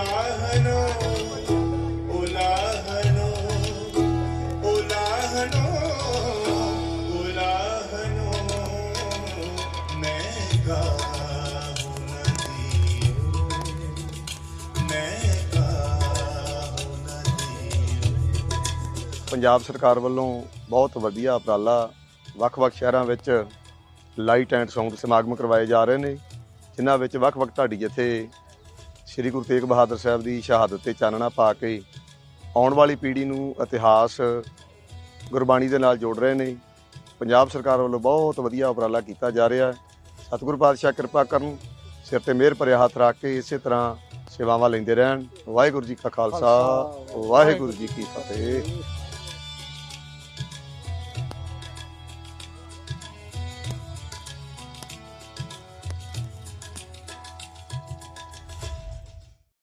ਉਲਾਹਨੋ ਉਲਾਹਨੋ ਉਲਾਹਨੋ ਉਲਾਹਨੋ, ਮੈਂ ਗਾਉਂ ਨਦੀਓ ਮੈਂ ਗਾਉਂ ਨਦੀਓ ਪੰਜਾਬ ਸਰਕਾਰ ਵੱਲੋਂ ਬਹੁਤ ਵਧੀਆ ਉਪਰਾਲਾ ਵੱਖ-ਵੱਖ ਸ਼ਹਿਰਾਂ ਵਿੱਚ ਲਾਈਟ ਐਂਡ ਸਾਊਂਡ ਸਮਾਗਮ ਕਰਵਾਏ ਜਾ ਰਹੇ ਨੇ, ਜਿਨ੍ਹਾਂ ਵਿੱਚ ਵੱਖ-ਵੱਖ ਢਾਡੀ ਜਥੇ ਸ੍ਰੀ ਗੁਰੂ ਤੇਗ ਬਹਾਦਰ ਸਾਹਿਬ ਦੀ ਸ਼ਹਾਦਤ ਤੇ ਚਾਨਣਾ ਪਾ ਕੇ ਆਉਣ ਵਾਲੀ ਪੀੜ੍ਹੀ ਨੂੰ ਇਤਿਹਾਸ ਗੁਰਬਾਣੀ ਦੇ ਨਾਲ ਜੋੜ ਰਹੇ ਨੇ। ਪੰਜਾਬ ਸਰਕਾਰ ਵੱਲੋਂ ਬਹੁਤ ਵਧੀਆ ਉਪਰਾਲਾ ਕੀਤਾ ਜਾ ਰਿਹਾ ਹੈ। ਸਤਿਗੁਰੂ ਪਾਤਸ਼ਾਹ ਕਿਰਪਾ ਕਰਨ ਸਿਰ ਤੇ ਮਿਹਰ ਭਰਿਆ ਹੱਥ ਰੱਖ ਕੇ ਇਸੇ ਤਰ੍ਹਾਂ ਸੇਵਾਵਾਂ ਲੈਂਦੇ ਰਹਿਣ। ਵਾਹਿਗੁਰੂ ਜੀ ਕਾ ਖਾਲਸਾ ਵਾਹਿਗੁਰੂ ਜੀ ਕੀ ਫਤਿਹ।